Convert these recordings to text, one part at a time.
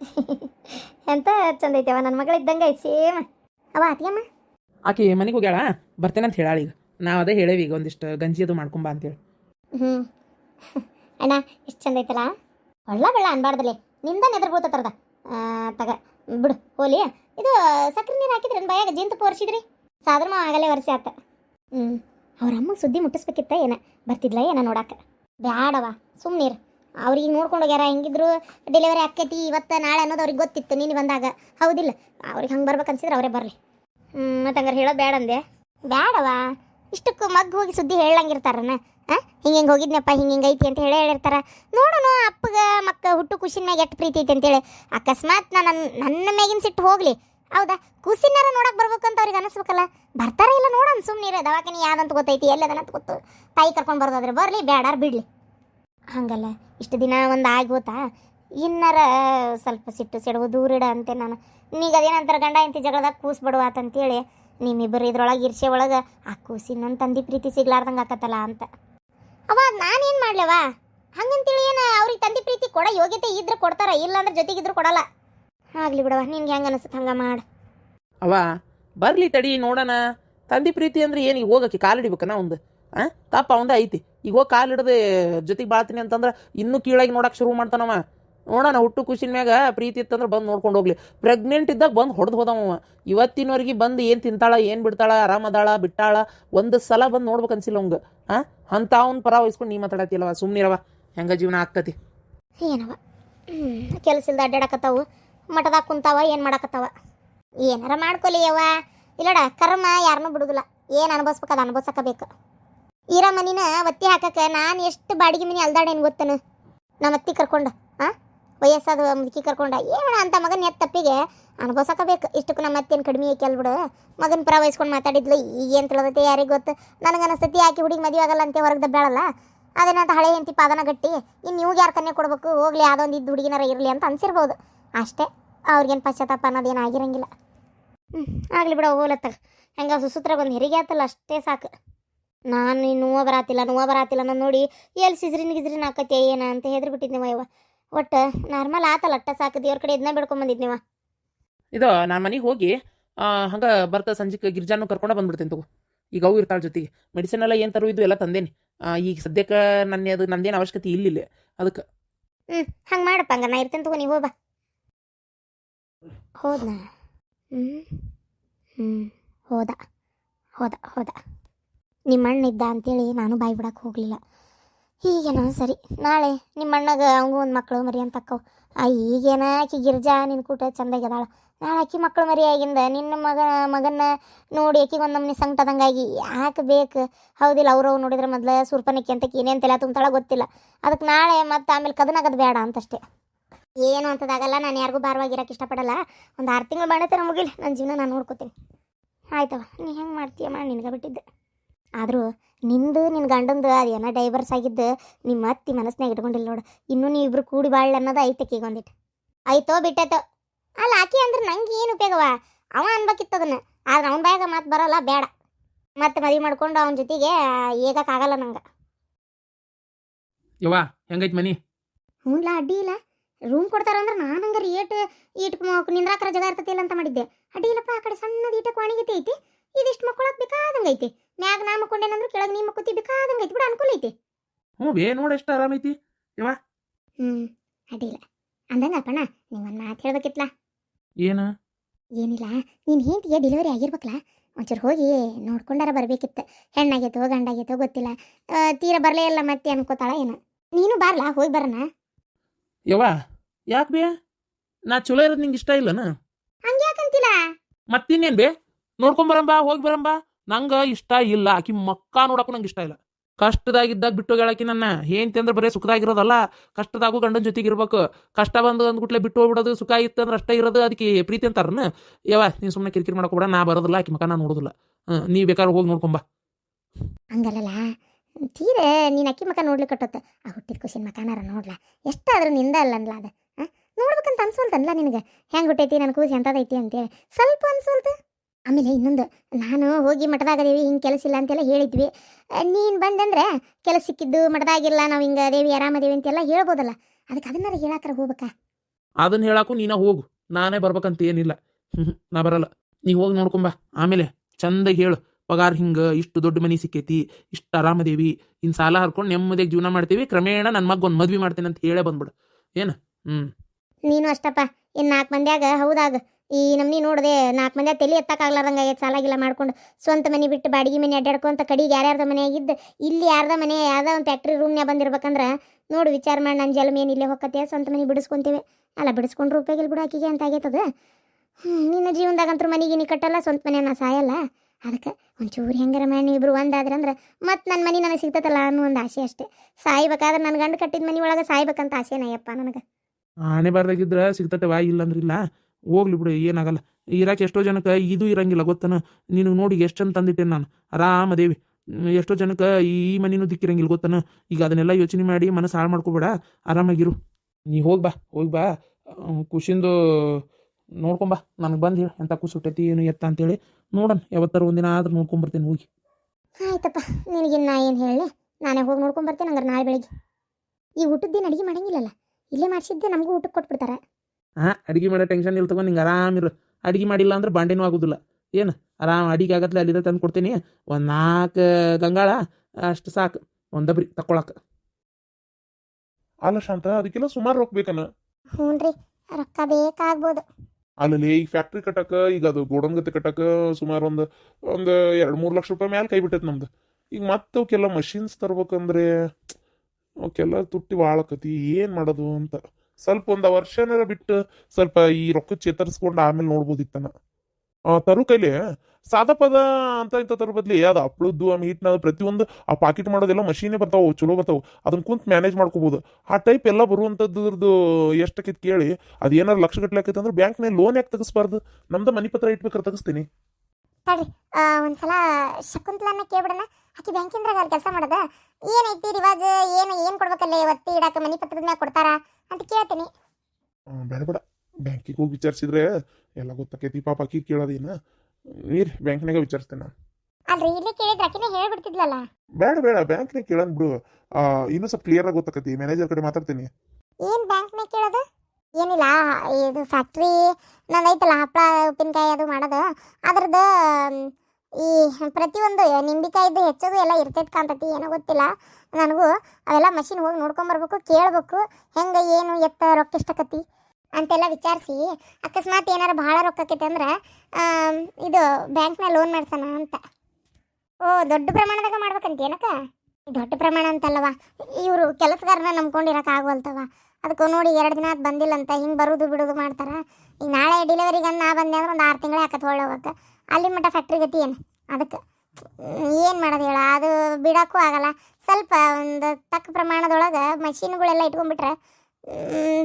ಎಂತ ಚಂದ ಐತೆವ ನನ್ನ ಮಗಳ ಇದ್ದಂಗೆ ಐತಿ ಸೇಮ್. ಅವ ಅತಿಯಮ್ಮ ಆಕೆ ಮನೆಗೆ ಹೋಗ್ಯಾಳ? ಬರ್ತೇನೆ ಅಂತ ಹೇಳಾಳ ಈಗ. ನಾವು ಅದೇ ಹೇಳೇವಿ ಈಗ ಒಂದಿಷ್ಟು ಗಂಜಿ ಅದು ಮಾಡ್ಕೊಂಬ ಅಂತೇಳಿ. ಹ್ಞೂ ಅಣ್ಣ ಎಷ್ಟು ಚಂದ ಐತಲ್ಲ? ಒಳ್ಳ ಬೆಳ್ಳ ಅನ್ಬಾರ್ದಲ್ಲಿ ನಿಂದ ನೆದ್ರ ತರದ? ತಗ ಬಿಡು ಹೋಲಿ. ಇದು ಸಕ್ಕರೆ ನೀರು ಹಾಕಿದ್ರೇನು ಬಾಯಾಗ ಜೇನು ಪೋರ್ಸಿದ್ರಿ ಸಾದ್ರ ಮಾವ ಆಗಲೇ ಒರೆಸಿ ಆತ. ಹ್ಞೂ ಅವ್ರ ಅಮ್ಮಗೆ ಸುದ್ದಿ ಮುಟ್ಟಿಸ್ಬೇಕಿತ್ತ ಏನ? ಬರ್ತಿದ್ಲ ಏನ ನೋಡಾಕ? ಬ್ಯಾಡವ ಸುಮ್ಮನೀರು ಅವ್ರಿಗೆ ನೋಡ್ಕೊಂಡು ಹೋಗ್ಯಾರ, ಹೆಂಗಿದ್ರು ಡೆಲಿವರಿ ಆಕೈತಿ ಇವತ್ತು, ನಾಳೆ ಅನ್ನೋದು ಅವ್ರಿಗೆ ಗೊತ್ತಿತ್ತು ನೀನು ಬಂದಾಗ. ಹೌದಿಲ್ಲ, ಅವ್ರಿಗೆ ಹಂಗೆ ಬರ್ಬೇಕು ಅನ್ಸಿದ್ರೆ ಅವರೇ ಬರಲಿ. ಹ್ಞೂ ಮತ್ತೆ ಹಂಗಾರೆ ಹೇಳೋದು ಬೇಡ ಅಂದೆ. ಬೇಡವಾ? ಇಷ್ಟಕ್ಕೂ ಮಗ್ಗು ಹೋಗಿ ಸುದ್ದಿ ಹೇಳಂಗಿರ್ತಾರನ ಹಾಂ ಹಿಂಗೆ ಹಿಂಗೆ ಹೋಗಿದ್ನಪ್ಪ, ಹಿಂಗೆ ಹಿಂಗೆ ಐತಿ ಅಂತ ಹೇಳಿ ಹೇಳಿರ್ತಾರ. ನೋಡೋಣ ಅಪ್ಪಗ ಮಕ್ಕ ಹುಟ್ಟು ಖುಷಿನ ಮ್ಯಾಗ ಎಷ್ಟು ಪ್ರೀತಿ ಐತಿ ಅಂತೇಳಿ. ಅಕಸ್ಮಾತ್ ನಾನು ನನ್ನ ಮ್ಯಾಗಿನ ಸಿಟ್ಟು ಹೋಗ್ಲಿ. ಹೌದಾ? ಕೂಸಿನಾರ ನೋಡಕ್ ಬರ್ಬೇಕು ಅಂತ ಅವ್ರಿಗೆ ಅನಿಸ್ಬೇಕಲ್ಲ. ಬರ್ತಾರ ಇಲ್ಲ ನೋಡೋಣ ಸುಮ್ಮನೆ ದವಾಖಾನೆ ಯಾವ್ದಂತ ಗೊತ್ತೈತಿ ಎಲ್ಲದನ್ನ ಗೊತ್ತು. ತಾಯಿ ಕರ್ಕೊಂಡು ಬರೋದಾದ್ರೆ ಬರಲಿ, ಬೇಡಾರ್ ಬಿಡ್ಲಿ. ಹಂಗಲ್ಲ, ಇಷ್ಟು ದಿನ ಒಂದು ಆಗೋತಾ ಇನ್ನಾರ ಸ್ವಲ್ಪ ಸಿಟ್ಟು ಸಿಡುವು, ದೂರ ಇಡ ಅಂತೆ ನಾನು. ನೀಗ ಅದೇನಂತಾರೆ ಗಂಡ ಇಂತಿ ಜಗಳದಾಗ ಕೂಸ್ ಬಿಡುವಾತಂತೇಳಿ ನಿಮ್ಮಿಬ್ಬರು ಇದ್ರೊಳಗೆ ಇರ್ಷೆ ಒಳಗೆ ಆ ಕೂಸಿ ನನ್ನ ತಂದೆ ಪ್ರೀತಿ ಸಿಗ್ಲಾರ್ದಂಗೆ ಆಕತ್ತಲ್ಲ ಅಂತ. ಅವ ನಾನೇನು ಮಾಡ್ಲವ ಹಂಗಂತೇಳಿ ಏನು ಅವ್ರಿಗೆ ತಂದೆ ಪ್ರೀತಿ ಕೊಡ ಯೋಗ್ಯತೆ ಇದ್ರೆ ಕೊಡ್ತಾರ ಇಲ್ಲ ಅಂದ್ರೆ ಜೊತೆಗಿದ್ರು ಕೊಡಲ್ಲ. ಆಗಲಿ ಬಿಡವ ನಿನ್ಗೆ ಹೆಂಗೆ ಅನಿಸುತ್ತೆ ಹಂಗೆ ಮಾಡು. ಅವ ಬರಲಿ ತಡಿ ನೋಡೋಣ. ತಂದೆ ಪ್ರೀತಿ ಅಂದ್ರೆ ಏನು ಹೋಗಕ್ಕೆ ಕಾಲು ಹಿಡಿಬೇಕನ ಒಂದು ಆ? ತಪ್ಪ ಅವಂದ ಐತಿ. ಈಗ ಹೋಗಿ ಕಾಲು ಹಿಡ್ದು ಜೊತೆಗೆ ಬಾಳ್ತೀನಿ ಅಂತಂದ್ರೆ ಇನ್ನೂ ಕೀಳಾಗಿ ನೋಡಕ್ಕೆ ಶುರು ಮಾಡ್ತಾನವ ನೋಡೋಣ ಹುಟ್ಟು ಖುಷಿನ ಮ್ಯಾಗ ಪ್ರೀತಿ ಇತ್ತಂದ್ರೆ ಬಂದು ನೋಡ್ಕೊಂಡು ಹೋಗ್ಲಿ. ಪ್ರೆಗ್ನೆಂಟ್ ಇದ್ದಾಗ ಬಂದು ಹೊಡೆದು ಹೋದವ ಇವತ್ತಿನವರೆಗೆ ಬಂದು ಏನು ತಿಂತಾಳ, ಏನು ಬಿಡ್ತಾಳ ಆರಾಮದಾಳ ಬಿಟ್ಟಾಳ, ಒಂದು ಸಲ ಬಂದು ನೋಡ್ಬೇಕು ಅನ್ಸಿಲ್ಲ ಅವಂಗೆ. ಹಾಂ ಅಂತ ಅವ್ನ ಪರ ವಹಿಸ್ಕೊಂಡು ನೀ ಮಾತಾಡತ್ತಿಲ್ಲವ ಸುಮ್ಮನಿರವ ಹೆಂಗ ಜೀವನ ಆಗ್ತತಿ. ಏನವ? ಕೆಲಸ ಇಲ್ದ ಅಡ್ಡಾಡಕತ್ತಾವು. ಮಠದಾಗ ಕುಂತಾವ, ಏನು ಮಾಡಕತ್ತಾವ? ಏನಾರ ಮಾಡ್ಕೊಲಿ ಯವ್ವ. ಇಲ್ಲಡ, ಕರ್ಮ ಯಾರನ್ನೂ ಬಿಡುದಿಲ್ಲ. ಏನು ಅನುಭವಿಸ್ಬೇಕು ಅದು ಅನುಭವಿಸಕಬೇಕು ಇರ ಮನಿನ ಒತ್ತಿ ಹಾಕಕ್ಕೆ ನಾನು ಎಷ್ಟು ಬಾಡಿಗೆ ಮನಿ ಅಲ್ದಾಡೇನು ಗೊತ್ತನು? ನಮ್ಮ ಅತ್ತಿ ಕರ್ಕೊಂಡು ಹಾಂ ವಯಸ್ಸಾದ ಮುದುಕಿ ಕರ್ಕೊಂಡ ಏನ ಅಂತ ಮಗನ ಎತ್ತ ತಪ್ಪಿಗೆ ಅನುಭವಿಸಕಬೇಕು ಇಷ್ಟಕ್ಕೂ ನಮ್ಮ ಅತ್ತೇನು ಕಡಿಮೆ ಐತಿ ಅಲ್ಬಿಡು ಮಗನ ಪರ ವಹಿಸ್ಕೊಂಡು ಮಾತಾಡಿದ್ಲು, ಈಗೇನು ತಿಳಿದೈತೆ ಯಾರಿಗೆ ಗೊತ್ತು? ನನಗೆ ಅನಸ್ತತಿ ಹಾಕಿ ಹುಡುಗಿ ಮದುವೆ ಆಗಲ್ಲ ಅಂತ ಹೊರಗೆ ಬೇಡಲ್ಲ ಅದೇನಂತ ಹಳೆ ಹೆಂಡತಿ ಪಾದನ ಗಟ್ಟಿ ಇನ್ನು ನೀವು ಯಾರು ಕನ್ಯೆ ಕೊಡ್ಬೇಕು? ಹೋಗ್ಲಿ ಅದೊಂದು ಇದ್ದು ಹುಡುಗಿನಾರ ಇರಲಿ ಅಂತ ಅನ್ಸಿರ್ಬೋದು. ಅಷ್ಟೇ, ಅವ್ರಿಗೇನು ಪಶ್ಚಾತ್ತಾಪ ಅನ್ನೋದೇನು ಆಗಿರಂಗಿಲ್ಲ. ಹ್ಞೂ ಆಗಲಿ ಬಿಡ ಹೋಗ್ಲತ್ತ ಹೆಂಗ ಸುಸೂತ್ರ ಒಂದು ಹೆರಿಗೆ ಆತಲ್ಲ ಅಷ್ಟೇ ಸಾಕು. ನಾನು ನೋವು ಬರಾತಿಲ್ಲ ನೋವು ಬರಾತಿಲ್ಲ ನಾನು ನೋಡಿ ಎಲ್ಲಿ ಸಿಜ್ರಿನ್ ಗಿಜ್ರಿನ್ ಆಕತಿ ಏನ ಅಂತ ಹೆದ್ರ ಬಿಟ್ಟಿದ್ನಿವ ಇವ. ಒಟ್ಟು ನಾರ್ಮಲ್ ಆತಲ್ಲ ಅಟ್ಟ ಸಾಕು ದೇವ್ರ ಕಡೆ ಇದನ್ನ ಬೆಳ್ಕೊಂಬಂದಿದ್ನಿವ ಇದು ನಾನು ಮನೆಗೆ ಹೋಗಿ ಹಂಗೆ ಬರ್ತಾ ಸಂಜೆಗೆ ಗಿರ್ಜಾನು ಕರ್ಕೊಂಡು ಬಂದ್ಬಿಡ್ತೀನಿ ತಗೋ. ಈಗ ಅವು ಇರ್ತಾಳೆ ಜೊತೆಗೆ ಮೆಡಿಸಿನ್ ಎಲ್ಲ ಏನು ತರು ಇದು ಎಲ್ಲ ತಂದೇನಿ. ಈಗ ಸದ್ಯಕ್ಕೆ ನನ್ನ ಅದು ನಂದೇನು ಅವಶ್ಯಕತೆ ಇಲ್ಲಿಲ್ಲ. ಅದಕ್ಕೆ ಹ್ಞೂ ಹಂಗೆ ಮಾಡಪ್ಪ ಹಂಗ ನಾ ಇರ್ತೇನೆ ತಗೋ ನೀವು ಬಾ. ಹೋದ ಹ್ಞೂ ಹ್ಞೂ ಹೋದ ಹೋದ ಹೋದ. ನಿಮ್ಮ ಅಣ್ಣ ಇದ್ದ ಅಂತೇಳಿ ನಾನು ಬಾಯಿ ಬಿಡಕ್ಕೆ ಹೋಗಲಿಲ್ಲ. ಈಗೇನೋ ಸರಿ. ನಾಳೆ ನಿಮ್ಮಣ್ಣಗೆ ಅವಂಗೂ ಒಂದು ಮಕ್ಕಳು ಮರಿ ಅಂತಕ್ಕವು ಆ, ಈಗೇನ ಆಕಿ ಗಿರ್ಜಾ ನಿನ್ನ ಕೂಟ ಚಂದಾಗ್ಯದಾಳ. ನಾಳೆ ಆಕಿ ಮಕ್ಕಳು ಮರಿ ಆಗಿಂದ ನಿನ್ನ ಮಗ, ಮಗನ್ನ ನೋಡಿ ಆಕಿಗೆ ಒಂದು ನಮ್ಮನೆ ಸಂಕಟದಂಗಾಗಿ ಯಾಕೆ ಬೇಕು? ಹೌದಿಲ್ಲ ಅವ್ರವ್ ನೋಡಿದ್ರೆ ಮೊದಲ ಸುರ್ಪನಕ್ಕಿ ಅಂತ ಏನೇನು ತಲೆ ಗೊತ್ತಿಲ್ಲ. ಅದಕ್ಕೆ ನಾಳೆ ಮತ್ತೆ ಆಮೇಲೆ ಕದನಾಗದು ಬೇಡ ಅಂತಷ್ಟೇ. ಏನು ಅಂತದಾಗಲ್ಲ, ನಾನು ಯಾರಿಗೂ ಭಾರವಾಗಿರಕ್ಕೆ ಇಷ್ಟಪಡಲ್ಲ. ಒಂದು ಆರು ತಿಂಗಳು ಮಾಡತ್ತೆ ಮುಗಿಲಿ. ನನ್ನ ಜೀವನ ನಾನು ನೋಡ್ಕೋತೀನಿ. ಆಯ್ತವ ನೀ ಹೆಂಗೆ ಮಾಡ್ತೀಯಮ್ಮ? ಮಾಡಿ ನಿನಗೆ ಬಿಟ್ಟಿದ್ದೆ. ಆದರೂ ನಿಂದು ನಿನ್ನ ಗಂಡಂದು ಅದೇನೋ ಡೈವರ್ಸ್ ಆಗಿದ್ದು ನಿಮ್ಮ ಅತ್ತಿ ಮನಸ್ಸಿನಾಗ ಇಟ್ಕೊಂಡಿಲ್ಲ ನೋಡು. ಇನ್ನೂ ನೀವಿಬ್ರು ಕೂಡಿ ಬಾಳ್ ಅನ್ನೋದು ಐತೆ ಈಗ ಒಂದಿಟ್ಟು ಆಯ್ತೋ ಬಿಟ್ಟೈತೋ. ಅಲ್ಲಿ ಆಕಿ ಅಂದ್ರೆ ನಂಗೆ ಏನು ಉಪಯೋಗವ? ಅವ ಅನ್ಬೇಕಿತ್ತು ಅದನ್ನ. ಆದ್ರೆ ಅವ್ನ ಬಾಯಾಗ ಮಾತು ಬರೋಲ್ಲ ಬೇಡ. ಮತ್ತೆ ಮದುವೆ ಮಾಡ್ಕೊಂಡು ಅವನ ಜೊತೆಗೆ ಏಗಕ್ಕಾಗಲ್ಲ ನಂಗೆ. ಯವ್ವ ಹೆಂಗೈತೆ ಮನಿ? ಹ್ಞೂನ್ಲ ಅಡ್ಡಿ ಇಲ್ಲ. ರೂಮ್ ಕೊಡ್ತಾರಂದ್ರೆ ನಾನು ಹಂಗಾರೆ ಏಟ್ ಈಟ್ ನಿಂದ್ರಾಕರ ಜಾಗ ಇರ್ತತಿಲ್ಲ ಅಂತ ಮಾಡಿದ್ದೆ. ಅಡ್ಡಿ ಇಲ್ಲಪ್ಪ ಆ ಕಡೆ ಸಣ್ಣದ ಈಟ ಕ್ವಾಣಿಗತಿ ಐತಿ ಇದಿಷ್ಟು ಮಕ್ಕಳಕ್ಕೆ ಬೇಕಾದಂಗೆ ಐತಿ. ಮ್ಯಾಗ ನಾ ಮಕ್ಕೊಂಡೇನಂದ್ರೆ ಕೆಳಗೆ ನೀ ಮಕ್ಕೋತಿ ಬೇಕಾದಂಗೆ ಐತಿ ಬಿಡ ಅನುಕೂಲ ಐತಿ. ಹ್ಞೂ ಬೇ ನೋಡಿ ಎಷ್ಟು ಆರಾಮೈತಿ ಹ್ಞೂ ಅಡ್ಡಿಲ್ಲ ಅಂದಂಗೆ ಅಪ್ಪಣ್ಣ ಒಂದು ಮಾತು ಹೇಳ್ಬೇಕಿತ್ಲ? ಏನು? ಏನಿಲ್ಲ ನೀನು ಹೆಂಡತಿಗೆ ಡೆಲಿವರಿ ಆಗಿರ್ಬೇಕಲ್ಲ ಒಂಚೂರು ಹೋಗಿ ನೋಡ್ಕೊಂಡಾರ ಬರಬೇಕಿತ್ತು. ಹೆಣ್ಣಾಗೈತೋ ಗಂಡಾಗೈತೋ ಗೊತ್ತಿಲ್ಲ. ತೀರ ಬರಲೇ ಇಲ್ಲ ಮತ್ತೆ ಅನ್ಕೋತಾಳ ಏನು. ನೀನು ಬಾರ್ಲಾ ಹೋಗಿ ಬರೋಣ ಯವ್ವ ಯಾಕೆ ಬೇ? ನಾ ಚಲೋ ಇರೋದು ನಿಂಗೆ ಇಷ್ಟ ಇಲ್ಲನ? ಹಂಗೆ ಯಾಕಂತಿಲ್ಲ ಮತ್ತಿನ್ನೇನು ಬೇ? ನೋಡ್ಕೊಂಬರಂಬಾ ಹೋಗಿ ಬರಂಬ. ನಂಗೆ ಇಷ್ಟ ಇಲ್ಲ. ಆಕಿ ಮಕ್ಕ ನೋಡಕ್ಕೂ ನಂಗೆ ಇಷ್ಟ ಇಲ್ಲ. ಕಷ್ಟದಾಗಿದ್ದಾಗ ಬಿಟ್ಟು ಹೇಳಾಕಿ ನನ್ನ. ಏನ್ ಅಂದ್ರೆ ಬರೀ ಸುಖದಾಗಿರೋದಲ್ಲ ಕಷ್ಟದಾಗೂ ಗಂಡನ ಜೊತೆಗೆ ಇರ್ಬೇಕು. ಕಷ್ಟ ಬಂದು ಅಂದ್ಗುಟ್ಲೆ ಬಿಟ್ಟು ಹೋಗ್ಬಿಡೋದು. ಸುಖ ಇತ್ತು ಅಂದ್ರೆ ಅಷ್ಟೇ ಇರೋದು. ಅದಕ್ಕೆ ಪ್ರೀತಿ ಅಂತಾರನ ಯಾವ ನೀನು ಸುಮ್ಮನೆ ಕಿರಿಕಿರಿ ಮಾಡಕ್ಕೆ ಬಿಡ ನಾ ಬರೋದಿಲ್ಲ. ಆಕಿ ಮಕ್ಕ ನಾ ನೋಡೋದಿಲ್ಲ. ನೀವು ನೀ ಬೇಕಾದ್ರೆ ಹೋಗಿ ನೋಡ್ಕೊಂಬಾ ಹಂಗಲ್ಲ ತೀರೆ ನೀನು ಅಕ್ಕಿ ಮಕ ನೋಡ್ಲಿಕ್ಕೆ ಕಟ್ಟತ್ತ ಆ ಹುಟ್ಟಿದ ಖುಷಿನ ಮಕಾನಾರ ನೋಡ್ಲಾ? ಎಷ್ಟಾದ್ರೂ ನಿಂದ ಅಲ್ಲ ಅನ್ಲ ಅದು? ನೋಡ್ಬೇಕಂತ ಅನ್ಸೋಲ್ತನ್ಲ ನಿನಗೆ. ಹೆಂಗೆ ಹುಟ್ಟೈತಿ? ನನ್ನ ಕೂಸಿ ಎಂಥದೈತಿ ಅಂತೇಳಿ. ಸ್ವಲ್ಪ ಅನ್ಸೋಲ್ತು. ಆಮೇಲೆ ಇನ್ನೊಂದು ನಾನು ಹೋಗಿ ಮಠದಾಗದೇವಿ ಹಿಂಗೆ ಕೆಲಸ ಇಲ್ಲ ಅಂತೆಲ್ಲ ಹೇಳಿದ್ವಿ. ನೀನು ಬಂದಂದ್ರೆ ಕೆಲಸ ಸಿಕ್ಕಿದ್ದು ಮಠದಾಗಿಲ್ಲ ನಾವು ಹಿಂಗೆ ದೇವಿ ಆರಾಮದೇವಿ ಅಂತೆಲ್ಲ ಹೇಳ್ಬೋದಲ್ಲ. ಅದಕ್ಕೆ ಅದನ್ನಾರ ಹೇಳಾಕರ ಹೋಗ್ಬೇಕಾ? ಅದನ್ನ ಹೇಳಾಕು ನೀನ ಹೋಗು. ನಾನೇ ಬರ್ಬೇಕಂತ ಏನಿಲ್ಲ. ಹ್ಮ್ ನಾ ಬರಲ್ಲ. ನೀ ಹೋಗಿ ನೋಡ್ಕೊಂಬ ಆಮೇಲೆ ಚಂದ ಹೇಳು. ಪಗಾರ ಹಿಂಗ ಇಷ್ಟು ದೊಡ್ಡ ಮನಿ ಸಿಕ್ಕೈತಿ ಇಷ್ಟು ಆರಾಮದೇವಿ ಇನ್ ಸಾಲ ಹರ್ಕೊಂಡು ನೆಮ್ಮದಿಯಾಗಿ ಜೀವನ ಮಾಡ್ತೀವಿ ಕ್ರಮೇಣ ನನ್ನ ಮಗ ಒಂದು ಮದ್ವೆ ಮಾಡ್ತೀನಿ ಅಂತ ಹೇಳೇ ಬಂದ್ಬಿಡು. ಏನು? ಹ್ಮ್. ನೀನು ಅಷ್ಟಪ್ಪ ಇನ್ನು ನಾಲ್ಕು ಮಂದಿಯಾಗ ಹೌದಾಗ. ಈ ನಮ್ಮನಿ ನೋಡಿದೆ ನಾಲ್ಕು ಮಂದಿ ತಲೆ ಎತ್ತಕ್ಕಾಗ್ಲಾರ್ದಂಗೆ ಆಗೈತೆ ಸಾಲಾಗಿಲ್ಲ ಮಾಡ್ಕೊಂಡು ಸ್ವಂತ ಮನೆ ಬಿಟ್ಟು ಬಾಡಿಗೆ ಮನೆ ಅಡ್ಡಾಡ್ಕೊಂತ ಕಡಿಗೆ ಯಾರ್ಯಾರ್ದ ಮನೆಯಾಗಿದ್ದು ಇಲ್ಲಿ ಯಾರ್ದ ಮನೆ ಯಾವ್ದೋ ಒಂದು ಫ್ಯಾಕ್ಟ್ರಿ ರೂಮ್ನ್ಯಾಗ ಬಂದಿರ್ಬೇಕಂದ್ರೆ ನೋಡು ವಿಚಾರ ಮಾಡಿ ನನ್ನ ಜಲಮ ಏನು ಇಲ್ಲೇ ಹೊಕ್ಕತ್ತೆ ಸ್ವಂತ ಮನೆ ಬಿಡಿಸ್ಕೊಂತೇವೆ. ಅಲ್ಲ, ಬಿಡಿಸ್ಕೊಂಡ್ರು ಉಪಯೋಗ ಬಿಡು ಆಕಿಗೆ ಅಂತ ಆಗೈತದ. ಹ್ಞೂ ನಿನ್ನ ಜೀವನದಾಗಂತೂ ಮನೆಗೆ ನೀ ಕಟ್ಟಲ್ಲ, ಸ್ವಂತ ಮನೆ ನಾ ಸಾಯಲ್ಲ. ಅದಕ್ಕೆ ಒಂಚೂರು ಹೆಂಗಾರ ಮಾಡಿ ಇಬ್ಬರು ಒಂದಾದ್ರೆ ಅಂದ್ರೆ ಮತ್ತೆ ನನ್ನ ಮನೆ ನನಗೆ ಸಿಗ್ತದಲ್ಲ ಅನ್ನೋ ಒಂದು ಆಸೆ ಅಷ್ಟೇ. ಸಾಯ್ಬೇಕಾದ್ರೆ ನನ್ನ ಗಂಡು ಕಟ್ಟಿದ ಮನೆ ಒಳಗೆ ಸಾಯ್ಬೇಕಂತ ಆಸೆ ನಯ್ಯಪ್ಪ ನನಗೆ? ಆನೆ ಬಾರ್ದಾಗಿದ್ರೆ ಇಲ್ಲ. ಅಂದ್ರಿಲ್ಲ ಹೋಗ್ಲಿ ಬಿಡು, ಏನಾಗಲ್ಲ. ಇರಾಕೆ ಎಷ್ಟೋ ಜನಕ್ಕೆ ಇದು ಇರಂಗಿಲ್ಲ, ಗೊತ್ತನ? ನೀನು ನೋಡಿ ಎಷ್ಟು ಚಂದ ತಂದಿಟ್ಟೇನೆ ನಾನು. ಆರಾಮದೇವಿ ದೇವಿ. ಎಷ್ಟೋ ಜನಕ್ಕೆ ಈ ಮನಿನೂ ದಿಕ್ಕಿರಂಗಿಲ್ಲ, ಗೊತ್ತನ? ಈಗ ಅದನ್ನೆಲ್ಲ ಯೋಚನೆ ಮಾಡಿ ಮನಸ್ಸು ಹಾಳು ಮಾಡ್ಕೋಬೇಡ. ಆರಾಮಾಗಿರು. ನೀ ಹೋಗಿ ಬಾ ಹೋಗಿ ಬಾ. ಖುಷಿಂದು ನೋಡ್ಕೊಂಬಾ. ನನಗೆ ಬಂದು ಹೇಳಿ, ಎಂತ ಖುಷಿ ಹುಟ್ಟೈತಿ, ಏನು ಎತ್ತ ಅಂತೇಳಿ. ನೋಡೋಣ, ಯಾವತ್ತಾರು ಒಂದಿನ ಆದ್ರೂ ನೋಡ್ಕೊಂಬರ್ತೀನಿ, ಹೋಗಿ. ಆಯ್ತಪ್ಪ ನಿನಗೆ ನಾ ಏನು ಹೇಳಿ ನಾನೇ ಹೋಗಿ ನೋಡ್ಕೊಂಬರ್ತೀನಿ ಬರ್ತೇನೆ ಹಂಗಾರೆ ನಾಳೆ ಬೆಳಿಗ್ಗೆ. ಈ ಊಟದ್ದೇನು ಅಡುಗೆ ಮಾಡಂಗಿಲ್ಲಲ್ಲ? ಇಲ್ಲೇ ಮಾಡಿಸಿದ್ದೆ, ನಮಗೂ ಊಟಕ್ಕೆ ಕೊಟ್ಬಿಡ್ತಾರೆ. ಹಾಂ ಅಡುಗೆ ಮಾಡೋ ಟೆನ್ಷನ್ ಇಲ್ಲ ತಗೊಂಡು ನಿಂಗೆ ಆರಾಮಿರು ಅಡುಗೆ ಮಾಡಿಲ್ಲ ಅಂದ್ರೆ ಬಾಂಡೆನೂ ಆಗೋದಿಲ್ಲ. ಏನು ಆರಾಮ್ ಅಡಿಗೆ ಆಗತ್ಲೆ ಅಲ್ಲಿಂದ ತಂದು ಕೊಡ್ತೀನಿ. ಒಂದು ನಾಲ್ಕು ಗಂಗಾಳ ಅಷ್ಟು ಸಾಕು. ಒಂದು ಡಬ್ರಿ ತಕೊಳಕ್ಕೆ ಅಲ್ಲ ಶಾಂತ ಅದಕ್ಕೆಲ್ಲ ಸುಮಾರು ರೊಕ್ಕ ಬೇಕನ? ಹ್ಞೂ ರೀ ರೊಕ್ಕ ಬೇಕಾಗ್ಬೋದು. ಅಲ್ಲಿ ಈಗ ಫ್ಯಾಕ್ಟ್ರಿ ಕಟ್ಟಕ್ಕೆ ಈಗ ಅದು ಗೋಡನ್ ಗತಿ ಕಟ್ಟಕ್ಕೆ ಸುಮಾರು ಒಂದು ಒಂದು ಎರಡು ಮೂರು ಲಕ್ಷ ರೂಪಾಯಿ ಮ್ಯಾಲೆ ಕೈ ಬಿಟ್ಟೈತೆ ನಮ್ದು. ಈಗ ಮತ್ತೆ ಅವಕ್ಕೆಲ್ಲ ಮಷಿನ್ಸ್ ತರ್ಬೇಕಂದ್ರೆ ಅವಕ್ಕೆಲ್ಲ ತುಟ್ಟಿ ಬಾಳಕತಿ ಏನು ಮಾಡೋದು ಅಂತ. ಸ್ವಲ್ಪ ಒಂದು ವರ್ಷನಾರ ಬಿಟ್ಟು ಸ್ವಲ್ಪ ಈ ರೊಕ್ಕ ಚೇತರಿಸ್ಕೊಂಡು ಆಮೇಲೆ ನೋಡ್ಬೋದಿತ್ತನ ತರು ಕೈಲಿ ಸಾದಾ ಪದ ಅಂತ ಇಂತ ತರ ಬದ್ಲಿ ಅದು ಹಪ್ಳದ್ದು ಆಮೇಲೆ ಹಿಟ್ನ ಪ್ರತಿಯೊಂದು ಆ ಪಾಕೆಟ್ ಮಾಡೋದೆಲ್ಲ ಮಷೀನೇ ಬರ್ತಾವ, ಚಲೋ ಬರ್ತಾವ. ಅದನ್ನ ಕುಂತ ಮ್ಯಾನೇಜ್ ಮಾಡ್ಕೋಬಹುದು ಆ ಟೈಪ್ ಎಲ್ಲ ಬರುವಂಥದ್ದು ಎಷ್ಟಕ್ಕಿತ್ ಕೇಳಿ ಅದು ಏನಾರು ಲಕ್ಷ ಗಟ್ಟಲೆ ಆಕೈತೆ ಅಂದ್ರೆ ಬ್ಯಾಂಕ್ನಲ್ಲಿ ಲೋನ್ ಯಾಕೆ ತೆಗಿಸ್ಬಾರ್ದು? ನಮ್ದು ಮನಿ ಪತ್ರ ಇಟ್ಬೇಕಾರೆ ತೆಗಿಸ್ತೀನಿ. ತಡ್ರಿ ಒಂದ್ಸಲ ಶಕುಂತಲನ್ನ ಕೇಳ್ಬಿಡೋಣ. ಆಕಿ ಬ್ಯಾಂಕಿಂದ್ರಾಗ ಅಲ್ಲಿ ಕೆಲಸ ಮಾಡದ? ಏನೈತಿ ರಿವಾಜ್? ಏನು ಏನು ಕೊಡ್ಬೇಕಲ್ಲ ಒತ್ತಿ ಇಡಾಕ ಮನಿ ಪತ್ರದ ಮ್ಯಾಗ ಕೊಡ್ತಾರ ಅಂತ ಕೇಳ್ತೀನಿ. ಬೇಡ ಬೇಡ. ಬ್ಯಾಂಕಿಗೆ ಹೋಗಿ ವಿಚಾರಿಸಿದ್ರೆ ಎಲ್ಲ ಗೊತ್ತಾಕೈತಿ. ಪಾಪ ಅಕ್ಕಿ ಕೇಳೋದೇನ ನೀರ್ ಬ್ಯಾಂಕ್ನಾಗ ವಿಚಾರಿಸ್ತೇನೆ ನಾನು. ಅಲ್ರಿ ಇಲ್ಲೇ ಕೇಳಿದ್ರೆ ಆಕಿನೇ ಹೇಳ್ಬಿಡ್ತಿದ್ಲಲ್ಲ? ಬೇಡ ಬೇಡ ಬ್ಯಾಂಕ್ನಾಗ ಕೇಳನ್ ಬಿಡು. ಇನ್ನೂ ಸ್ವಲ್ಪ ಕ್ಲಿಯರ್ ಆಗಿ ಗೊತ್ತಾಕತಿ. ಮ್ಯಾನೇಜರ್ ಕಡೆ ಮಾತಾಡ್ತೀನಿ. ಏನು ಬ್ಯಾಂಕ್ನಾಗ ಕೇಳೋದು? ಏನಿಲ್ಲ, ಇದು ಫ್ಯಾಕ್ಟ್ರಿ ನಂದೈತಲ್ಲ ಹಪ್ಪಳ ಉಪ್ಪಿನಕಾಯಿ ಅದು ಮಾಡೋದು. ಅದ್ರದ್ದು ಈ ಪ್ರತಿಯೊಂದು ನಿಂಬಿಕಾಯಿದ್ದು ಹೆಚ್ಚೋದು ಎಲ್ಲ ಇರ್ತೈತೆ ಕಾಣ್ತೈತಿ, ಏನೋ ಗೊತ್ತಿಲ್ಲ. ನನಗೂ ಅವೆಲ್ಲ ಮಷಿನ್ ಹೋಗಿ ನೋಡ್ಕೊಂಬರ್ಬೇಕು, ಕೇಳಬೇಕು, ಹೆಂಗೆ, ಏನು, ಎತ್ತ, ರೊಕ್ಕ ಎಷ್ಟಕತಿ ಅಂತೆಲ್ಲ ವಿಚಾರಿಸಿ. ಅಕಸ್ಮಾತ್ ಏನಾರು ಭಾಳ ರೊಕ್ಕ ಆಕೈತೆ ಅಂದ್ರೆ ಇದು ಬ್ಯಾಂಕ್ನಾಗ ಲೋನ್ ಮಾಡ್ಸೋಣ ಅಂತ. ಓ, ದೊಡ್ಡ ಪ್ರಮಾಣದಾಗ ಮಾಡ್ಬೇಕಂತ ಏನಕ್ಕ? ದೊಡ್ಡ ಪ್ರಮಾಣ ಅಂತಲ್ಲವ, ಇವರು ಕೆಲಸಗಾರನ ನಂಬ್ಕೊಂಡಿರಕ್ಕೆ ಆಗವಲ್ತವ ಅದಕ್ಕೆ ನೋಡಿ ಎರಡು ದಿನ ಅದು ಬಂದಿಲ್ಲ ಅಂತ ಹಿಂಗೆ ಬರೋದು ಬಿಡೋದು ಮಾಡ್ತಾರೆ. ಈಗ ನಾಳೆ ಡೆಲಿವರಿಗೆ ನಾ ಬಂದೆ ಅಂದ್ರೆ ಒಂದು ಆರು ತಿಂಗಳೇ ಹಾಕತ್ ಹೋಗ್ಬೇಕು ಅಲ್ಲಿ ಮಟ್ಟ ಫ್ಯಾಕ್ಟ್ರಿ ಗತಿ ಏನು? ಅದಕ್ಕೆ ಏನು ಮಾಡೋದು ಹೇಳ? ಅದು ಬಿಡೋಕ್ಕೂ ಆಗಲ್ಲ. ಸ್ವಲ್ಪ ಒಂದು ತಕ್ಕ ಪ್ರಮಾಣದೊಳಗೆ ಮಷಿನ್ಗಳೆಲ್ಲ ಇಟ್ಕೊಂಡ್ಬಿಟ್ರೆ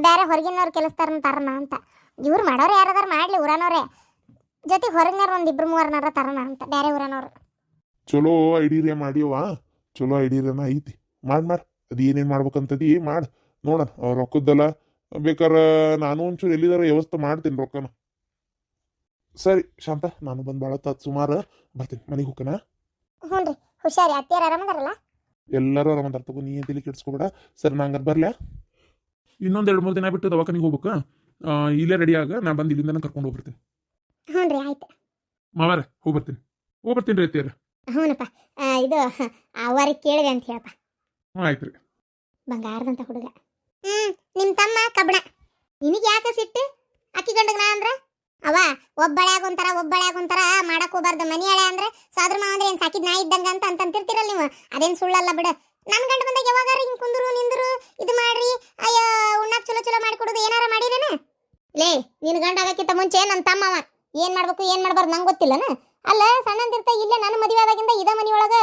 ಬೇರೆ ಹೊರಗಿನವ್ರು ಕೆಲಸದಾರನ ತರೋಣ ಅಂತ. ಇವ್ರು ಮಾಡೋರು ಯಾರದಾರು ಮಾಡಲಿ, ಊರನವ್ರೆ. ಜೊತೆಗೆ ಹೊರಗಿನವ್ರು ಒಂದು ಇಬ್ಬರು ಮೂವರ್ನಾರ ತರೋಣ ಅಂತ ಬೇರೆ ಊರನವ್ರು. ಚಲೋ ಐಡಿಯಾ ಮಾಡಿಯವ ಚಲೋ ಐಡಿಯಾನ ಐತಿ. ಮಾಡಿ ಮಾಡಿ ಅದು ಏನೇನು ಮಾಡ್ಬೇಕಂತದಿ ಮಾಡ್. ನೋಡೋಣ ರೊಕ್ಕದ್ದೆಲ್ಲ ರೊಕ್ಕದ್ದಲ್ಲ ಬೇಕಾರೆ ನಾನು ಒಂಚೂರು ಎಲ್ಲಿದಾರ ವ್ಯವಸ್ಥೆ ಮಾಡ್ತೀನಿ ರೊಕ್ಕನ. ಸರಿ ಶಾಂತ ನಾನು ಬಂದು ಭಾಳ ತತ್ ಸುಮಾರು ಬರ್ತೀನಿ. ಮನೆಗೆ ಹೋಗ್ಕನ? ಹ್ಞೂ ರೀ. ಹುಷಾರಿ ಅತ್ತಿಯರು ಆರಾಮದಾರಲ್ಲ ಎಲ್ಲರೂ ಆರಾಮದಾರ ತಗೋ. ನೀ ಏನ್ ತಲೆ ಕೆಡ್ಸ್ಕೊಬೇಡ. ಸರಿ ನಾ ಹಂಗಾರೆ ಬರಲೇ? ಇನ್ನೊಂದು ಎರಡು ಮೂರು ದಿನ ಬಿಟ್ಟು ದವಾಖಾನಿಗೆ ಹೋಗ್ಬೇಕು? ಇಲ್ಲೇ ರೆಡಿ ಆಗ. ನಾ ಬಂದು ಇಲ್ಲಿಂದನೇ ಕರ್ಕೊಂಡು ಹೋಗ್ಬಿಡ್ತೀನಿ. ಹ್ಞೂ ರೀ ಆಯ್ತು. ಮಾವಾರ ಹೋಗ್ಬರ್ತೀನಿ. ಹೋಗ್ಬರ್ತೀನಿ ರೀ ಅತ್ತಿಯರ. ಹ್ಞೂನಪ್ಪ. ಆ, ಇದು ಅವರಿಗೆ ಕೇಳಿದೆ ಅಂತ ಹೇಳಪ್ಪ. ಹ್ಞೂ ಆಯ್ತು ರೀ. ಬಂಗಾರದಂತ ಹುಡುಗ. ಹ್ಮ್, ನಿಮ್ ತಮ್ಮ ಕಬ್ಬಣ ನಿನಗೆ ಯಾಕೆ ಸಿಟ್ಟು? ಅಕ್ಕಿ ಗಂಡಗ ನಾ ಅಂದ್ರ? ಅವ ಒಬ್ಬಳೆ ಆಗೊಂತಾರ ಒಬ್ಬಳೆ ಆಗೊಂತಾರ ಮಾಡಕ್ ಹೋಗ್ಬಾರ್ದು. ಮನಿ ಹಳೆ ಅಂದ್ರೆ ಸಾದ್ರ ಮಾವ ಅಂದ್ರೆ ಏನ್ ಸಾಕಿದ್ ನಾಯಿ ಇದ್ದಂಗ ಅಂತ ಅಂತಂತಿರ್ತಿರಲ್ಲ ನೀವು? ಅದೇನ್ ಸುಳ್ಳಲ್ಲ ಬಿಡ. ನನ್ ಗಂಡ ಬಂದಾಗ ಯಾವಾಗ ಹಿಂಗ್ ಕುಂದ್ರು, ನಿಂದ್ರು, ಇದು ಮಾಡ್ರಿ, ಅಯ್ಯೋ, ಉಣ್ಣಾಕ್ ಚಲೋ ಚಲೋ ಮಾಡ್ಕೊಡೋದು ಏನಾರ ಮಾಡಿರೇನ? ಲೇ, ನಿನ್ ಗಂಡ ಆಗಕ್ಕಿಂತ ಮುಂಚೆ ನನ್ ತಮ್ಮವ ಏನ್ ಮಾಡ್ಬೇಕು, ಏನ್ ಮಾಡ್ಬಾರ್ದು ನಂಗೆ ಗೊತ್ತಿಲ್ಲನ? ಅಲ್ಲ, ಸಣ್ಣಂದಿರ್ತ ಇಲ್ಲೇ ನನ್ನ ಮದುವೆ ಆದಾಗಿಂದ ಇದ ಮನಿ ಒಳಗ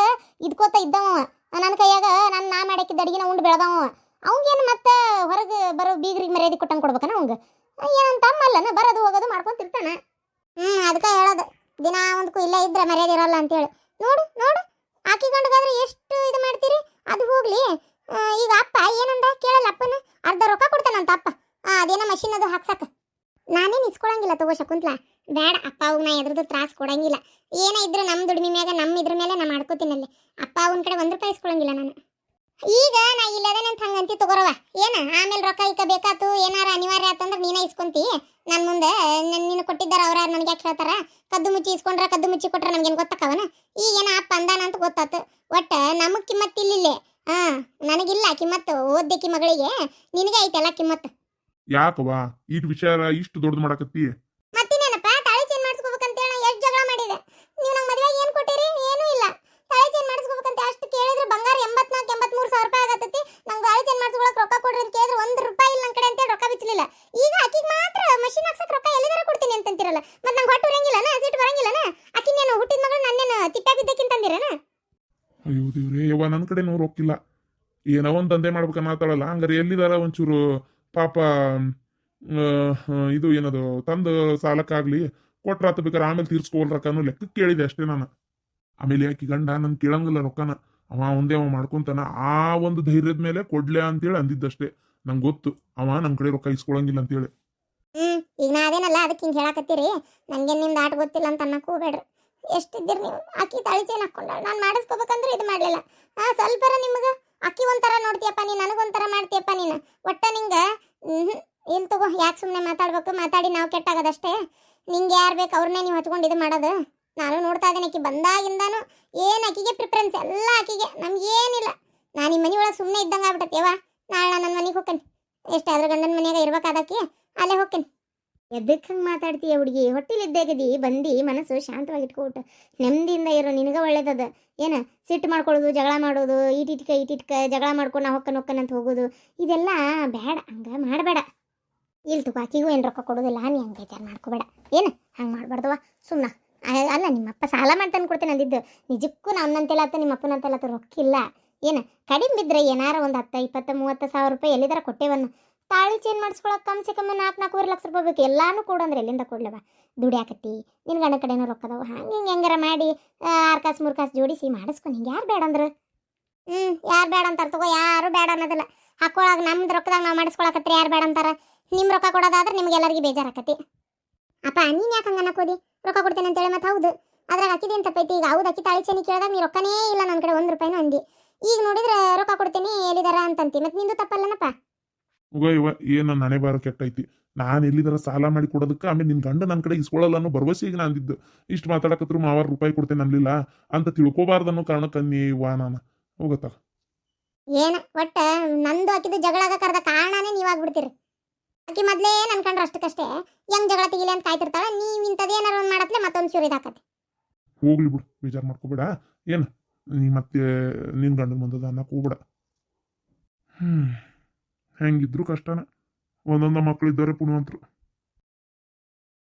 ಇದ್ಕೋತ ಇದ್ದವ ನನ್ನ ಕೈಯಾಗ ನಾನು ನಾ ಮಾಡಕ್ಕಿದ್ದ ಅಡಿಗೆನ ಉಂಡು ಬೆಳೆದವ ಅವಂಗೇನು ಮತ್ತೆ ಹೊರಗೆ ಬರೋ ಬೀಗ್ರಿಗೆ ಮರ್ಯಾದೆ ಕೊಟ್ಟಂಗೆ ಕೊಡ್ಬೇಕನ ಅವಂಗೆ? ಏನಂತ ತಮ್ಮ ಅಲ್ಲನ, ಬರೋದು ಹೋಗೋದು ಮಾಡ್ಕೊಂತಿರ್ತಾನ ಹ್ಞೂ ಅದಕ್ಕೆ ಹೇಳೋದು. ದಿನ ಒಂದಕ್ಕೂ ಇಲ್ಲೇ ಇದ್ರೆ ಮರ್ಯಾದೆ ಇರಲ್ಲ ಅಂತೇಳಿ. ನೋಡು ನೋಡು, ಆಕಿ ಗಂಡಗಾದ್ರೆ ಎಷ್ಟು ಇದು ಮಾಡ್ತೀರಿ? ಅದು ಹೋಗ್ಲಿ. ಈಗ ಅಪ್ಪ ಏನಂದ ಕೇಳಲ್ಲ ಅಪ್ಪನ? ಅರ್ಧ ರೊಕ್ಕ ಕೊಡ್ತಾನಂತ ಅಪ್ಪ. ಅದೇನೋ ಮಷಿನ್ ಅದು ಹಾಕ್ಸಕ್ಕೆ ನಾನೇನು ಇಸ್ಕೊಳಂಗಿಲ್ಲ ತಗೋ ಶಕುಂತ್ಲ ಬೇಡ, ಅಪ್ಪ ಅವ್ಗೆ ನಾ ಎದ್ರದ್ದು ತ್ರಾಸು ಕೊಡಂಗಿಲ್ಲ. ಏನೇ ಇದ್ರೆ ನಮ್ಮ ದುಡಿಮೆ ಮ್ಯಾಗ ನಮ್ಮ ಇದ್ರ ಮೇಲೆ ನಾ ಮಾಡ್ಕೋತೀನಲ್ಲಿ. ಅಪ್ಪ ಅವನ ಕಡೆ ಒಂದು ರೂಪಾಯಿ ಇಸ್ಕೊಳಂಗಿಲ್ಲ ನಾನು. ಈಗ ನಾ ಇಲ್ಲದೇನಂತ ಹಂಗಂತಿ ತಗೋರವ ಏನ? ಆಮೇಲೆ ರೊಕ್ಕ ಇಕ್ಕ ಬೇಕಾತು, ಏನಾರ ಅನಿವಾರ್ಯ ಆತಂದ್ರ ನೀನ ಇಸ್ಕೊಂತಿ. ನನ್ ಮುಂದೆ, ನನ್ ನೀನು ಕೊಟ್ಟಿದ್ದಾರ ಅವ್ರ ನನಗೆ ಯಾಕೆ ಹೇಳ್ತಾರ? ಕದ್ದು ಮುಚ್ಚಿ ಇಸ್ಕೊಂಡ್ರ ಕದ್ದು ಮುಚ್ಚಿ ಕೊಟ್ರ ನಮ್ಗೇನ್ ಈಗ ಈಗೇನ ಅಪ್ಪ ಅಂದಾನ ಅಂತ ಗೊತ್ತಾತು. ಒಟ್ಟ ನಮಗ್ ಕಿಮ್ಮತ್ ಇಲ್ಲಿಲ್ಲೇ. ಹಾ, ನನಗಿಲ್ಲ ಕಿಮ್ಮತ್ತು ಓದ್ದಕ್ಕಿ ಮಗಳಿಗೆ. ನಿನಗೆ ಐತೆಲ್ಲ ಕಿಮ್ಮತ್? ಯಾಕವ್ವ? ವಿಚಾರ ಇಷ್ಟು ದೊಡ್ಡದು ಮಾಡಕತ್ತಿ ಮತ್ತಿನೇನಪ್ಪ ತಾಳಿ ಚೇಂಜ್ ಮಾಡಿಸ್ಕೋಬೇಕಂತ ಹೇಳಿ ಎಷ್ಟು ಜಗಳ ಮಾಡಿದೆ ನೀವು ನಂಗೆ ಮದುವೆಗೆ ಏನು ಕೊಟ್ಟಿರಿ ಏನೂ ಇಲ್ಲ ತಾಳಿ ಚೇಂಜ್ ಮಾಡಿಸ್ಕೋಬೇಕಂತ ಅಷ್ಟು ಕೇಳಿದ್ರೆ ಬಂಗಾರ ಎಂಬತ್ನಾಲ್ಕು ಎಂಬತ್ಮೂರು ಸಾವಿರ ರೂಪಾಯಿ ಆಗತ್ತೈತಿ ನಂಗೆ ತಾಳಿ ಚೇಂಜ್ ಮಾಡಿಸ್ಕೊಳಕ್ ರೊಕ್ಕ ಕೊಡ್ರಿ ಅಂತ ಕೇಳಿದ್ರೆ ಒಂದು ರೂಪಾಯಿ ಇಲ್ಲ ನನ್ನ ಕಡೆ ಅಂತೇಳಿ ರೊಕ್ಕ ಬಿಚ್ಚಲಿಲ್ಲ ಈಗ ಆಕಿಗೆ ಮಾತ್ರ ಮಷಿನ್ ಹಾಕ್ಸಕ್ ರೊಕ್ಕ ಎಲ್ಲಿದಾರ ಕೊಡ್ತೀನಿ ಅಂತಂತಿರಲ್ಲ ಮತ್ತೆ ನಂಗೆ ಹೊಟ್ಟು ಬರಂಗಿಲ್ಲನ ಸಿಟ್ಟು ಬರಂಗಿಲ್ಲನ ಆಕಿನೇನು ಹುಟ್ಟಿದ ಮಗಳು ಬಿದ್ದಕ್ಕಿಂತ ತಿಪ್ಪ ಅಯ್ಯೋ ದೇವ್ರೇ ಯವ್ವ ನನ್ನ ಕಡೆ ನೂರು ರೊಕ್ಕಿಲ್ಲ. ಏನೋ ಒಂದು ದಂಧೆ ಮಾಡ್ಬೇಕನ್ನತ್ತಾಳಲ್ಲ ಹಂಗಾರೆ ಎಲ್ಲಿದಾರ ಒಂಚೂರು ಪಾಪ ಆ, ಇದು ಏನದು ತಂದು ಸಾಲಕ್ಕಾಗ್ಲಿ ಕೊಟ್ರಾತ ಬೇಕಾರೆ ಆಮೇಲೆ ತೀರ್ಸ್ಕೋಲ್ ರೊಕ್ಕನು ಲೆಕ್ಕಕ್ಕೆ ಕೇಳಿದೆ ಅಷ್ಟೇ ನಾನು. ಆಮೇಲೆ ಯಾಕೆ ಗಂಡ ನನ್ ಕೇಳಂಗಿಲ್ಲ ರೊಕ್ಕನ. ಅವ ಒಂದೇ ಅವ ಮಾಡ್ಕೊಂತಾನ. ಆ ಒಂದು ಧೈರ್ಯದ ಮೇಲೆ ಕೊಡ್ಲೆ ಅಂತೇಳಿ ಅಂದಿದ್ದಷ್ಟೇ. ನಂಗೆ ಗೊತ್ತು. ಅವ ನನ್ನ ಕಡೆ ರೊಕ್ಕ ಇಸ್ಕೊಳಂಗಿಲ್ಲ ಅಂತೇಳಿ. ಹ್ಮ್ ಈಗ ನಾ ಅದೇನಲ್ಲ ಅದಕ್ಕೆ ಹಿಂಗೆ ಹೇಳಾಕತ್ತೀರಿ? ನನಗೆ ನಿಮ್ದು ಆಟ ಗೊತ್ತಿಲ್ಲ ಅಂತ ಅನ್ನಕ್ಕೆ ಹೋಗ್ಬೇಡ್ರಿ ಎಷ್ಟಿದ್ದೀರಿ ನೀವು? ಅಕ್ಕಿ ತಾಳಿ ಚೇನ್ ನಾನು ಮಾಡಿಸ್ಕೋಬೇಕಂದ್ರೆ ಇದು ಮಾಡಲಿಲ್ಲ. ಹಾ ಸ್ವಲ್ಪರ ನಿಮ್ಗೆ? ಅಕ್ಕಿ ಒಂಥರ ನೋಡ್ತೀಯಪ್ಪ ನೀನು ನನಗೊಂಥರ ಮಾಡ್ತೀಯಪ್ಪ ನೀನು. ಒಟ್ಟ ನಿಂಗೆ ಇಲ್ಲಿ ತಗೋ, ಯಾಕೆ ಸುಮ್ಮನೆ ಮಾತಾಡ್ಬೇಕು? ಮಾತಾಡಿ ನಾವು ಕೆಟ್ಟಾಗದಷ್ಟೇ. ನಿಂಗೆ ಯಾರು ಬೇಕು? ಅವ್ರನ್ನೇ ನೀವು ಹಚ್ಕೊಂಡು ಇದು ಮಾಡೋದು. ನಾನು ನೋಡ್ತಾ ಇದ್ದೀನಿ ಆಕಿ ಬಂದಾಗಿಂದಾನು ಏನು ಆಕಿಗೆ ಪ್ರಿಫರೆನ್ಸ್ ಎಲ್ಲ ಆಕಿಗೆ ನಮ್ಗೇನಿಲ್ಲ ನಾನು ನಿಮ್ಮ ಮನೆ ಸುಮ್ಮನೆ ಇದ್ದಂಗೆ ಆಗ್ಬಿಟ್ಟೈತೆ ಯವ್ವ ನಾಳೆ ನಾನು ನನ್ನ ಮನೆಗೆ ಹೋಗ್ತೀನಿ ಎಷ್ಟಾದ್ರೂ ಗಂಡನ ಮನೆಯಾಗ ಇರ್ಬೇಕಾದಕ್ಕೆ ಅಲ್ಲೇ ಹೋಗ್ತೇನೆ ಎದಕ್ಕೆ ಹಂಗೆ ಮಾತಾಡ್ತೀಯ ಹುಡುಗಿ? ಹೊಟ್ಟಿಲಿದ್ದಾಗದಿ? ಬಂದು, ಮನಸ್ಸು ಶಾಂತವಾಗಿ ಇಟ್ಕೊಬಿಟ್ಟು ನೆಮ್ಮದಿಯಿಂದ ಇರೋ, ನಿನಗೆ ಒಳ್ಳೇದದ. ಏನು, ಸಿಟ್ಟು ಮಾಡ್ಕೊಳ್ಳೋದು, ಜಗಳ ಮಾಡೋದು, ಈಟಿಟ್ಕ ಈಟಿಟ್ಕ, ಜಗಳ ಮಾಡ್ಕೊಂಡು ನಾ ಹೊಕ್ಕನ ಹೊಕ್ಕನಂತ ಹೋಗೋದು. ಇದೆಲ್ಲ ಬೇಡ ಹಂಗೆ ಮಾಡಬೇಡ. ಇಲ್ಲಿ ತುಪಾಕಿಗೂ ಏನು ರೊಕ್ಕ ಕೊಡೋದಿಲ್ಲ, ನೀ ಹಂಗೆ ವಿಚಾರ ಮಾಡ್ಕೋಬೇಡ. ಏನು, ಹಂಗೆ ಮಾಡಬಾರ್ದವ ಸುಮ್ಮನೆ ಅಲ್ಲ, ನಿಮ್ಮಪ್ಪ ಸಾಲ ಮಾಡ್ತಾನೆ ಕೊಡ್ತೇನೆ ಅಂದಿದ್ದು. ನಿಜಕ್ಕೂ ನನ್ನಂತೆಲ್ಲ ಆತ ನಿಮ್ಮಪ್ಪನ ಅಪ್ಪನಂತೆಲ್ಲ ರೊಕ್ಕಿಲ್ಲ. ಏನು, ಕಡಿಮೆ ಬಿದ್ದರೆ ಏನಾರ ಒಂದು ಹತ್ತು, ಇಪ್ಪತ್ತು, ಮೂವತ್ತು ಸಾವಿರ ರೂಪಾಯಿ ಎಲ್ಲಿದಾರ ಕೊಟ್ಟೇವನ್ನ. ತಾಳಿ ಚೇಂಜ್ ಮಾಡಿಸ್ಕೊಳಕ್ಕೆ ಕಮ್ ಸೆ ಕಮ್ಮಿ ನಾಲ್ಕು ನಾಲ್ಕೂವರೆ ಲಕ್ಷ ರೂಪಾಯಿ ಬೇಕು. ಎಲ್ಲಾನು ಕೊಡಂದ್ರೆ ಎಲ್ಲಿಂದ ಕೊಡ್ಲವ? ದುಡಿಯಾಕತ್ತಿ? ನಿನ್ನ ಗಂಡ ಕಡೆನೂ ರೊಕ್ಕದವು ಹಂಗೆ ಹಿಂಗೆ ಹೆಂಗಾರ ಮಾಡಿ ಆರು ಕಾಸು, ಮೂರು ಕಾಸು ಜೋಡಿಸಿ ಮಾಡಿಸ್ಕೊಂಡು ಹಿಂಗೆ ಯಾರು ಬೇಡ ಅಂದ್ರೆ? ಹ್ಞೂ ಯಾರು ಬೇಡ ಅಂತಾರೆ ತಗೋ, ಯಾರು ಬೇಡ ಅನ್ನೋದಿಲ್ಲ. ಹಾಕೊಳಾಗ ನಮ್ದು ರೊಕ್ಕದಾಗ ನಾವು ಮಾಡಿಸ್ಕೊಳಕತ್ರಿ ಯಾರು ಬೇಡ ಅಂತಾರ? ನಿಮ್ಮ ರೊಕ್ಕ ಕೊಡೋದಾದ್ರೆ ನಿಮ್ಗೆ ಎಲ್ಲರಿಗೆ ಬೇಜಾರಾಕತಿ ಅಪ್ಪ, ನೀನು ಯಾಕೆ ಹಂಗೆ ಅನ್ನಕೋದಿ ರೊಕ್ಕ ಕೊಡ್ತೇನೆ ಅಂತೇಳಿ ಮತ್ತೆ ಹೌದು. ಅದ್ರಾಗ ಹಾಕಿದೆ ಅಂತ ತಪ್ಪೈತಿ? ಈಗ ಹೌದು, ಅಕ್ಕಿ ತಾಳಿ ಚೇನಿ ಕೇಳಿದಾಗ ನೀ ರೊಕ್ಕನೇ ಇಲ್ಲ ನನ್ನ ಕಡೆ ಒಂದು ರೂಪಾಯಿನೂ ಅಂದಿ. ಈಗ ನೋಡಿದ್ರೆ ರೊಕ್ಕ ಕೊಡ್ತೀನಿ ಎಲ್ಲಿದಾರ ಅಂತಂತಿ. ಮತ್ತೆ ನಿಂದು ತಪ್ಪಲ್ಲನಪ್ಪ? ಉಗ ಇವ ಏನು ನಾನೇ ಬಾರ ಕೆಟ್ಟೈತಿ. ನಾನು ಎಲ್ಲಿದಾರ ಸಾಲ ಮಾಡಿ ಕೊಡೋದಕ್ಕೆ ಆಮೇಲೆ ನಿನ್ ಗಂಡ ನನ್ನ ಕಡೆ ಇಸ್ಕೊಳ್ಳಲ್ಲ ಅನ್ನೋ ಭರವಸೆ ನಾನು ಅಂದಿದ್ದು ಇಷ್ಟು ಮಾತಾಡಕತ್ರು ಮಾವಾರ ರೂಪಾಯಿ ಕೊಡ್ತೇನೆ ಅನ್ಲಿಲ್ಲ ಅಂತ ತಿಳ್ಕೊಬಾರ್ದು ಅನ್ನೋ ಕಾರಣಕ್ಕೆ ವಾ ನಾನು. ಹೋಗತ್ತ ಏನ ಒಟ್ಟ ನಂದು ಆಕಿದು ಜಗಳಾಗ ಕರೆದ ಕಾರಣನೇ ನೀವಾಗ್ಬಿಡ್ತೀರಿ. ಆಕಿ ಮೊದಲೇ ನನ್ ಕಂಡ್ರೆ ಅಷ್ಟಕ್ಕಷ್ಟೇ ಹೆಂಗ್ ಜಗಳ ತೆಗಿಲಿ ಅಂತ ಕಾಯ್ತಿರ್ತಾಳ ನೀವ್ ಇಂಥದ್ದೇನಾರ ಒಂದ್ ಮಾಡತ್ಲೆ ಮತ್ತೊಂದ್ ಚೂರು ಇದಾಕತ್ತೆ. ಹೋಗ್ಲಿ ಬಿಡು ಬೇಜಾರು ಮಾಡ್ಕೋಬೇಡ. ಏನು ನೀ ಮತ್ತೆ ನಿನ್ ಗಂಡನ ಮುಂದದ ಅನ್ನಕ್ಕೆ ಹೋಗ್ಬೇಡ. ಹ್ಮ್. ಹೆಂಗಿದ್ರು ಕಷ್ಟನೇ. ಒಂದೊಂದು ಮಕ್ಕಳಿದ್ದಾರೆ ಪುಣ್ಯವಂತರು